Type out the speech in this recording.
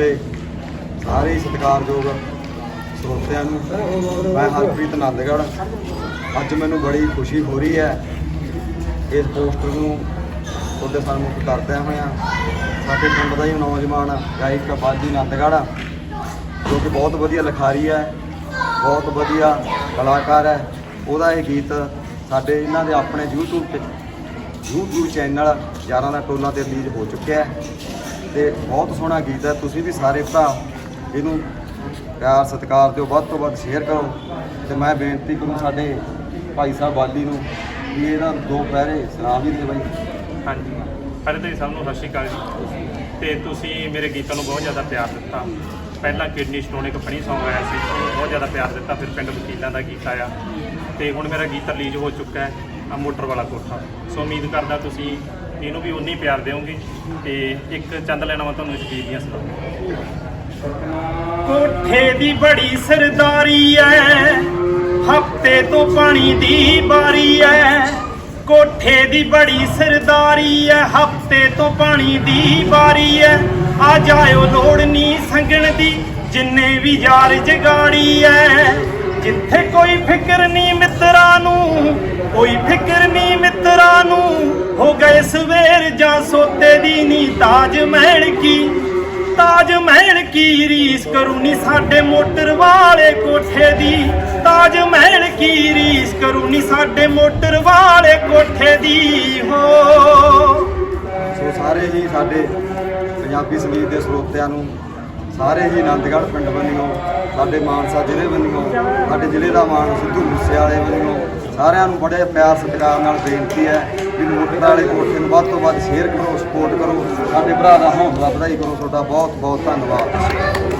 ਸਾਰੇ ਹੀ ਸਤਿਕਾਰਯੋਗ ਸਰੋਤਿਆਂ ਨੂੰ ਮੈਂ ਹਰਪ੍ਰੀਤ ਨੰਦਗੜ੍ਹ। ਅੱਜ ਮੈਨੂੰ ਬੜੀ ਖੁਸ਼ੀ ਹੋ ਰਹੀ ਹੈ। ਇਸ ਪੋਸਟਰ ਨੂੰ ਉਹਦੇ ਸਨਮੁਖ ਕਰਦਿਆਂ ਹੋਇਆ ਸਾਡੇ ਪਿੰਡ ਦਾ ਹੀ ਨੌਜਵਾਨ ਗਾਇਕ ਬਾਜੀ ਨੰਦਗੜ੍ਹ, ਜੋ ਕਿ ਬਹੁਤ ਵਧੀਆ ਲਿਖਾਰੀ ਹੈ, ਬਹੁਤ ਵਧੀਆ ਕਲਾਕਾਰ ਹੈ। ਉਹਦਾ ਇਹ ਗੀਤ ਸਾਡੇ ਇਹਨਾਂ ਦੇ ਆਪਣੇ YouTube ਤੇ YouTube ਚੈਨਲ ਯਾਰਾਂ ਦਾ ਟੋਲਾ ਤੇ ਰਿਲੀਜ਼ ਹੋ ਚੁੱਕਿਆ ਹੈ। ਤੇ ਬਹੁਤ ਸੋਹਣਾ ਗੀਤ ਹੈ। ਤੁਸੀਂ ਵੀ ਸਾਰੇ ਭਰਾ ਇਹਨੂੰ ਪਿਆਰ, ਸਤਿਕਾਰ ਦਿਓ। ਵੱਧ ਤੋਂ ਵੱਧ ਸ਼ੇਅਰ ਕਰੋ। ਤੇ ਮੈਂ ਬੇਨਤੀ ਕਰੂੰ ਸਾਡੇ ਭਾਈ ਸਾਹਿਬ ਵਾਲੀ ਨੂੰ ਕਿ ਇਹਦਾ ਦੋ ਪਹਿਰੇ ਸਲਾਮ ਵੀ ਦੇ ਬਾਈ। ਹਾਂਜੀ। ਪਹਿਲੇ ਤਾਂ ਜੀ ਸਭ ਨੂੰ ਸਤਿ ਸ਼੍ਰੀ ਅਕਾਲ ਜੀ। ਤੇ ਤੁਸੀਂ ਮੇਰੇ ਗੀਤਾਂ ਨੂੰ ਬਹੁਤ ਜ਼ਿਆਦਾ ਪਿਆਰ ਦਿੱਤਾ। ਪਹਿਲਾਂ ਕਿਡਨੀ ਸਟੋਨ ਇੱਕ ਫਨੀ Song ਆਇਆ ਸੀ ਬਹੁਤ ਜ਼ਿਆਦਾ ਪਿਆਰ ਦਿੱਤਾ। ਫਿਰ ਪਿੰਡ ਵਕੀਲਾਂ ਦਾ ਗੀਤ ਆਇਆ। ਤੇ ਹੁਣ ਮੇਰਾ ਗੀਤ ਰਿਲੀਜ਼ ਹੋ ਚੁੱਕਾ ਹੈ ਮੋਟਰ ਵਾਲਾ ਕੋਠਾ। ਸੋ ਉਮੀਦ ਕਰਦਾ ਤੁਸੀਂ ਇਹਨੂੰ ਵੀ ਉਨੀ ਪਿਆਰ ਦਿਓਗੇ ਤੇ ਇੱਕ ਚੰਦ ਲੈਣਾ ਮੈਂ ਤੁਹਾਨੂੰ ਇਸ ਗੀਤ ਦੀਆਂ ਸੁਣਾਉਂਗਾ ਕੋਠੇ ਦੀ ਬੜੀ ਸਰਦਾਰੀ ਐ, ਹਫ਼ਤੇ ਤੋਂ ਪਾਣੀ ਦੀ ਬਾਰੀ ਐ। ਕੋਠੇ ਦੀ ਬੜੀ ਸਰਦਾਰੀ ਐ, ਹਫ਼ਤੇ ਤੋਂ ਪਾਣੀ ਦੀ ਬਾਰੀ ਐ। ਆ ਜਾਇਓ ਲੋੜ ਨਹੀਂ ਸੰਗਣ ਦੀ, ਜਿੰਨੇ ਵੀ ਯਾਰ ਜਗਾੜੀ ਐ। ਜਿੱਥੇ ਕੋਈ ਫਿਕਰ ਨਹੀਂ ਮਿੱਤਰਾਂ ਨੂੰ, ਕੋਈ ਫਿਕਰ ਨਹੀਂ ਮਿੱਤਰਾਂ ਨੂੰ ਹੋ ਗਏ ਸਵੇਰ ਜਾਂ ਸੋਤੇ ਦੀ ਨੀ ਤਾਜ ਮਹਿਲ ਕੀ? ਤਾਜ ਮਹਿਲ ਕੀ ਰੀਸ ਕਰੂ ਨੀ ਸਾਡੇ ਮੋਟਰ ਵਾਲੇ ਕੋਠੇ ਦੀ? ਤਾਜ ਮਹਿਲ ਕੀ ਰੀਸ ਕਰੂ ਨੀ ਸਾਡੇ ਮੋਟਰ ਵਾਲੇ ਕੋਠੇ ਦੀ? ਹੋ। ਸੋ ਸਾਰੇ ਹੀ ਸਾਡੇ ਪੰਜਾਬੀ ਸੰਗੀਤ ਦੇ ਸਰੋਤਿਆਂ ਨੂੰ, ਸਾਰੇ ਹੀ ਆਨੰਦਗੜ੍ਹ ਪਿੰਡ ਵੱਲੋਂ, ਸਾਡੇ ਮਾਨਸਾ ਜ਼ਿਲ੍ਹੇ ਵੱਲੋਂ, ਸਾਡੇ ਜ਼ਿਲ੍ਹੇ ਦਾ ਮਾਨ ਸਿੱਧੂ ਮੂਸੇਵਾਲੇ ਵੱਲੋਂ ਸਾਰਿਆਂ ਨੂੰ ਬੜੇ ਪਿਆਰ, ਸਤਿਕਾਰ ਨਾਲ ਬੇਨਤੀ ਹੈ ਵੀ ਮੋਟਰ ਵਾਲੇ ਕੋਠੇ ਨੂੰ ਵੱਧ ਤੋਂ ਵੱਧ ਸ਼ੇਅਰ ਕਰੋ ਸਪੋਰਟ ਕਰੋ, ਸਾਡੇ ਭਰਾ ਦਾ ਹੌਸਲਾ ਵਧਾਈ ਕਰੋ, ਤੁਹਾਡਾ ਬਹੁਤ ਬਹੁਤ ਧੰਨਵਾਦ।